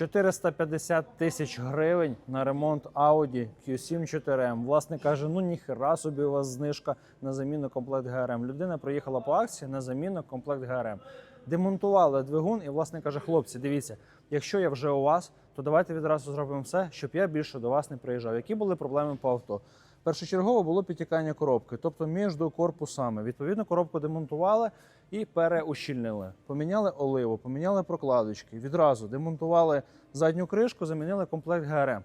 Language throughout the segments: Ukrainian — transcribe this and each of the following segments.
450 тисяч гривень на ремонт Audi Q7 4M. Власник каже: ну ніхера собі у вас знижка на заміну комплект ГРМ. Людина приїхала по акції на заміну комплект ГРМ. Демонтували двигун, і власник каже: хлопці, дивіться, якщо я вже у вас, то давайте відразу зробимо все, щоб я більше до вас не приїжджав. Які були проблеми по авто? Першочергово було підтікання коробки, тобто між корпусами. Відповідно, коробку демонтували і переущільнили. Поміняли оливу, поміняли прокладочки. Відразу демонтували задню кришку, замінили комплект ГРМ.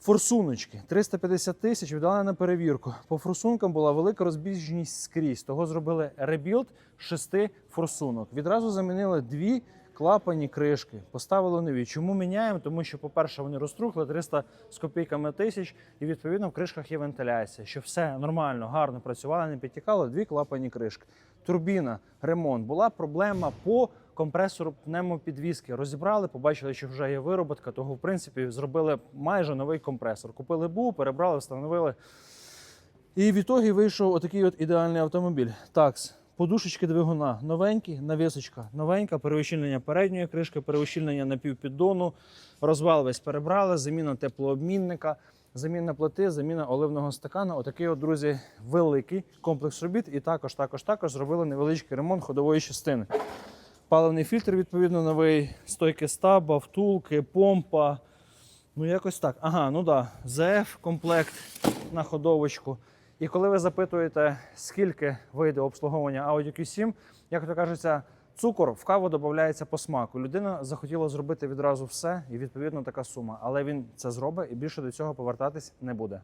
Форсуночки 350 тисяч віддали на перевірку. По форсункам була велика розбіжність скрізь. Того зробили ребілд шести форсунок. Відразу замінили дві клапані кришки, поставили нові. Чому міняємо? Тому що, по-перше, вони розтрухли 300 з копійками тисяч, і відповідно в кришках є вентиляція. Щоб все нормально, гарно працювало, не підтікало, дві клапані кришки. Турбіна, ремонт. Була проблема по компресору пневмопідвіски. Розібрали, побачили, що вже є вироботка, того в принципі зробили майже новий компресор. Купили БУ, перебрали, встановили. І в ітогі вийшов отакий от ідеальний автомобіль. Такс. Подушечки двигуна новенькі, навісочка новенька, переущільнення передньої кришки, переущільнення напівпіддону, розвал весь перебрали, заміна теплообмінника, заміна плити, заміна оливного стакана. Отакий, от, друзі, великий комплекс робіт. І також, також, також зробили невеличкий ремонт ходової частини. Паливний фільтр, відповідно, новий, стойки стаба, втулки, помпа. Ну, якось так. Ага, ну да, ЗФ комплект на ходовочку. І коли ви запитуєте, скільки вийде обслуговування Audi Q7, як то кажеться, цукор в каву додається по смаку. Людина захотіла зробити відразу все, і відповідно така сума. Але він це зробить і більше до цього повертатись не буде.